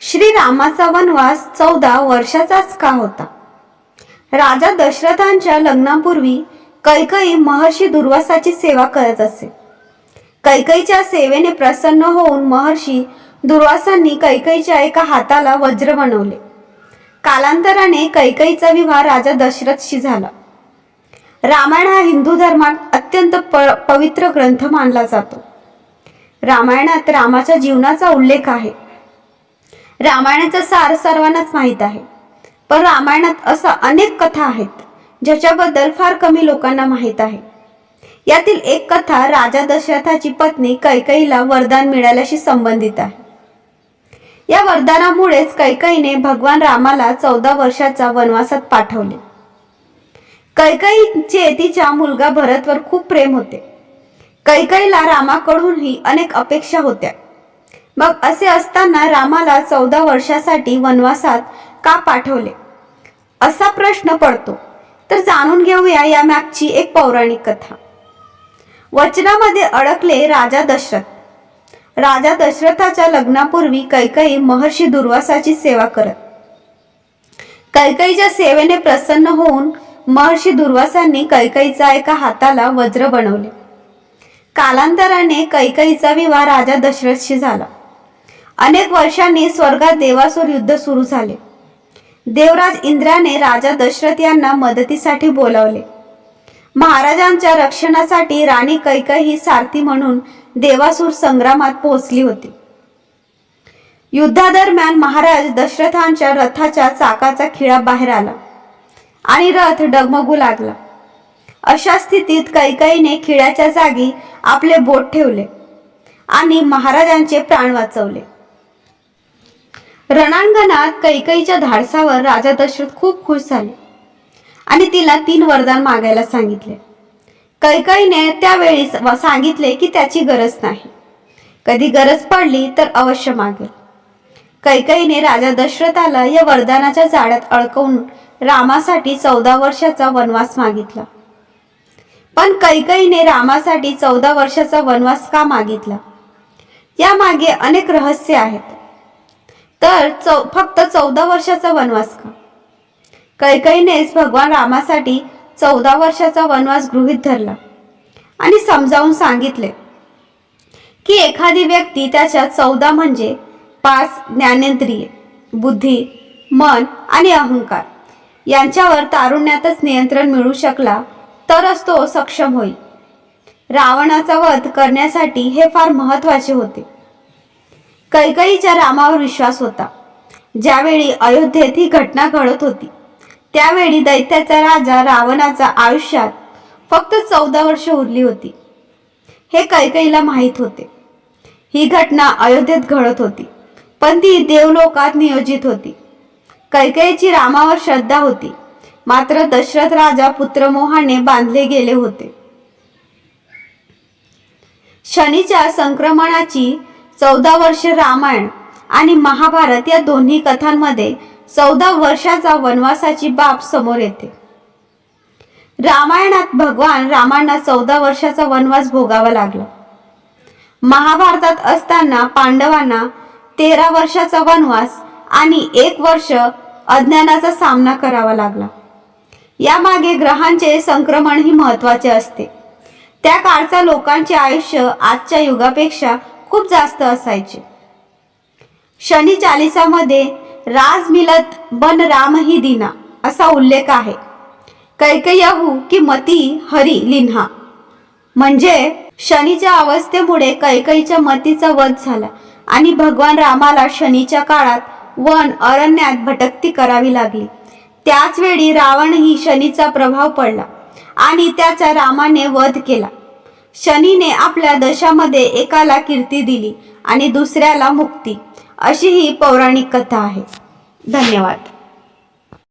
श्रीरामाचा वनवास चौदा वर्षाचाच का होता? राजा दशरथांच्या लग्नापूर्वी कैकई महर्षी दुर्वासाची सेवा करत असे. कैकईच्या सेवेने प्रसन्न होऊन महर्षी दुर्वासांनी कैकईच्या एका हाताला वज्र बनवले. कालांतराने कैकईचा विवाह राजा दशरथशी झाला. रामायण हा हिंदू धर्मात अत्यंत प पवित्र ग्रंथ मानला जातो. रामायणात रामाच्या जीवनाचा उल्लेख आहे. रामायणाचा सार सर्वांनाच माहीत आहे. पण रामायणात असा अनेक कथा आहेत ज्याच्याबद्दल फार कमी लोकांना माहीत आहे. यातील एक कथा राजा दशरथाची पत्नी कैकईला वरदान मिळाल्याशी संबंधित आहे. या वरदानामुळेच कैकईने भगवान रामाला चौदा वर्षाचा वनवासात पाठवले. कैकईचे तिच्या मुलगा भरतवर खूप प्रेम होते. कैकईला रामाकडूनही अनेक अपेक्षा होत्या. मग असे असताना रामाला चौदा वर्षासाठी वनवासात का पाठवले? असा प्रश्न पडतो. तर जाणून घेऊया या मॅगची एक पौराणिक कथा. वचनामध्ये अडकले राजा दशरथ. राजा दशरथाच्या लग्नापूर्वी कैकई महर्षी दुर्वासाची सेवा करत. कैकईच्या सेवेने प्रसन्न होऊन महर्षी दुर्वासांनी कैकईचा एका हाताला वज्र बनवले. कालांतराने कैकईचा विवाह राजा दशरथशी झाला. अनेक वर्षांनी स्वर्गात देवासुर युद्ध सुरू झाले. देवराज इंद्राने राजा दशरथ यांना मदतीसाठी बोलावले. महाराजांच्या रक्षणासाठी राणी कैकई ही सारथी म्हणून देवासूर संग्रामात पोहोचली होती. युद्धादरम्यान महाराज दशरथांच्या रथाच्या चाकाचा खिळा बाहेर आला आणि रथ डगमगू लागला. अशा स्थितीत कैकईने खिळ्याच्या जागी आपले बोट ठेवले आणि महाराजांचे प्राण वाचवले. रणांगणात कैकईच्या धाडसावर राजा दशरथ खूप खुश झाले. आणि तिला तीन वरदान मागायला सांगितले. कैकईने त्यावेळी सांगितले की त्याची गरज नाही. कधी गरज पडली तर अवश्य मागेल. कैकईने राजा दशरथाला या वरदानाच्या जाळ्यात अडकवून रामासाठी चौदा वर्षाचा वनवास मागितला. पण कैकईने रामासाठी चौदा वर्षाचा वनवास का मागितला? यामागे अनेक रहस्य आहेत. तर चौ फक्त चौदा वर्षाचा वनवास का? कैकईनेच भगवान रामासाठी चौदा वर्षाचा वनवास गृहीत धरला आणि समजावून सांगितले की एखादी व्यक्ती त्याच्या चौदा म्हणजे पाच ज्ञानेंद्रिय बुद्धी मन आणि अहंकार यांच्यावर तारुण्यातच नियंत्रण मिळू शकला तरच तो सक्षम होईल. रावणाचा वध करण्यासाठी हे फार महत्त्वाचे होते. कैकईच्या रामावर विश्वास होता. ज्यावेळी अयोध्येत ही घटना घडत होती त्यावेळी दैत्याचा राजा रावणाचा आयुष्यात फक्त चौदा वर्ष उरली होती. हे कैकईला माहीत होते. ही घटना अयोध्येत घडत होती पण ती देवलोकात नियोजित होती. कैकईची रामावर श्रद्धा होती मात्र दशरथ राजा पुत्रमोहाने बांधले गेले होते. शनीच्या संक्रमणाची चौदा वर्ष रामायण आणि महाभारत या दोन्ही कथांमध्ये चौदा वर्षाचा वनवासाची बाब समोर येते. रामायणात भगवान रामांना चौदा वर्षाचा वनवास भोगावा लागला. महाभारतात असताना पांडवांना तेरा वर्षाचा वनवास आणि एक वर्ष अज्ञानाचा सामना करावा लागला. यामागे ग्रहांचे संक्रमण ही महत्त्वाचे असते. त्या काळचा लोकांचे आयुष्य आजच्या युगापेक्षा खूप जास्त असायचे. शनी चालिसामध्ये राज मिलत बन राम ही दिना असा उल्लेख आहे. कैकयाहू की मती हरी लिन्हा. म्हणजे शनीच्या अवस्थेमुळे कैकईच्या मतीचा वध झाला आणि भगवान रामाला शनीच्या काळात वन अरण्यात भटकती करावी लागली. त्याच वेळी रावण ही शनीचा प्रभाव पडला आणि त्याचा रामाने वध केला. शनीने आपल्या दशामध्ये एकाला कीर्ती दिली आणि दुसऱ्याला मुक्ती. अशी ही पौराणिक कथा आहे. धन्यवाद.